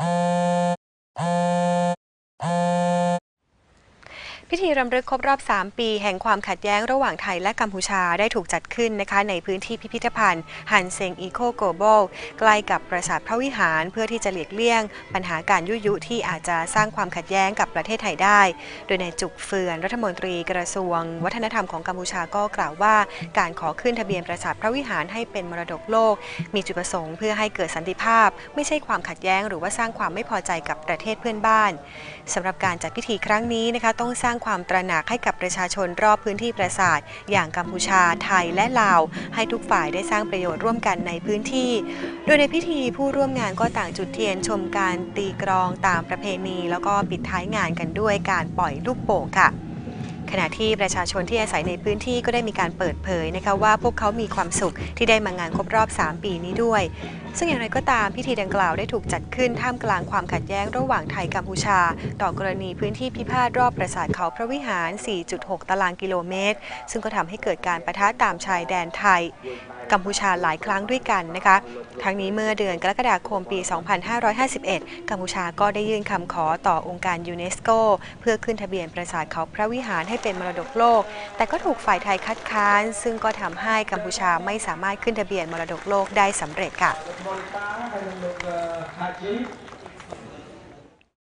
you พิธีรำลึกครบรอบ 3 ปี แห่งความขัดแย้งระหว่างไทยและกัมพูชาได้ถูกจัดขึ้นนะคะ ในพื้นที่พิพิธภัณฑ์ฮันเซงอีโคโกลบอลใกล้กับปราสาทพระวิหารเพื่อที่จะหลีกเลี่ยง ปัญหาการยุยุที่อาจจะสร้างความขัดแย้งกับประเทศไทยได้ โดยในจุกเฟือนรัฐมนตรีกระทรวง วัฒนธรรมของกัมพูชาก็กล่าวว่า การขอขึ้นทะเบียนปราสาทพระวิหารให้เป็นมรดกโลก มีจุดประสงค์เพื่อให้เกิดสันติภาพ ไม่ใช่ความขัดแย้ง หรือว่าสร้างความไม่พอใจกับประเทศเพื่อนบ้านสำหรับการจัดพิธีครั้งนี้นะคะต้องสร้างความตระหนักให้กับประชาชนรอบพื้นที่ปราสาท อย่างกัมพูชาไทยและลาว ให้ทุกฝ่ายได้สร้างประโยชน์ร่วมกันในพื้นที่ โดยในพิธีผู้ร่วมงานก็ต่างจุดเทียนชมการตีกรองตามประเพณี แล้วก็ปิดท้ายงานกันด้วยการปล่อยลูกโป่งค่ะ ขณะที่ประชาชนที่อาศัยในพื้นที่ก็ได้มีการเปิดเผยนะคะว่าพวกเขามีความสุขที่ได้มางานครบรอบ 3 ปีนี้ด้วย ซึ่งอย่างไรก็ตามพิธีดังกล่าวได้ถูกจัดขึ้นท่ามกลางความขัดแย้งระหว่างไทยกัมพูชา ต่อกรณีพื้นที่พิพาทรอบปราสาทเขาพระวิหาร 4.6 ตารางกิโลเมตร ซึ่งก็ทำให้เกิดการประทะตามชายแดนไทย กัมพูชาหลายครั้งด้วยกันนะคะ ทั้งนี้เมื่อเดือนกรกฎาคมปี 2551 กัมพูชาก็ได้ยื่นคำขอต่อองค์การยูเนสโกเพื่อขึ้นทะเบียนปราสาทเขาพระวิหารให้เป็นมรดกโลก แต่ก็ถูกฝ่ายไทยคัดค้าน ซึ่งก็ทำให้กัมพูชาไม่สามารถขึ้นทะเบียนมรดกโลกได้สำเร็จค่ะ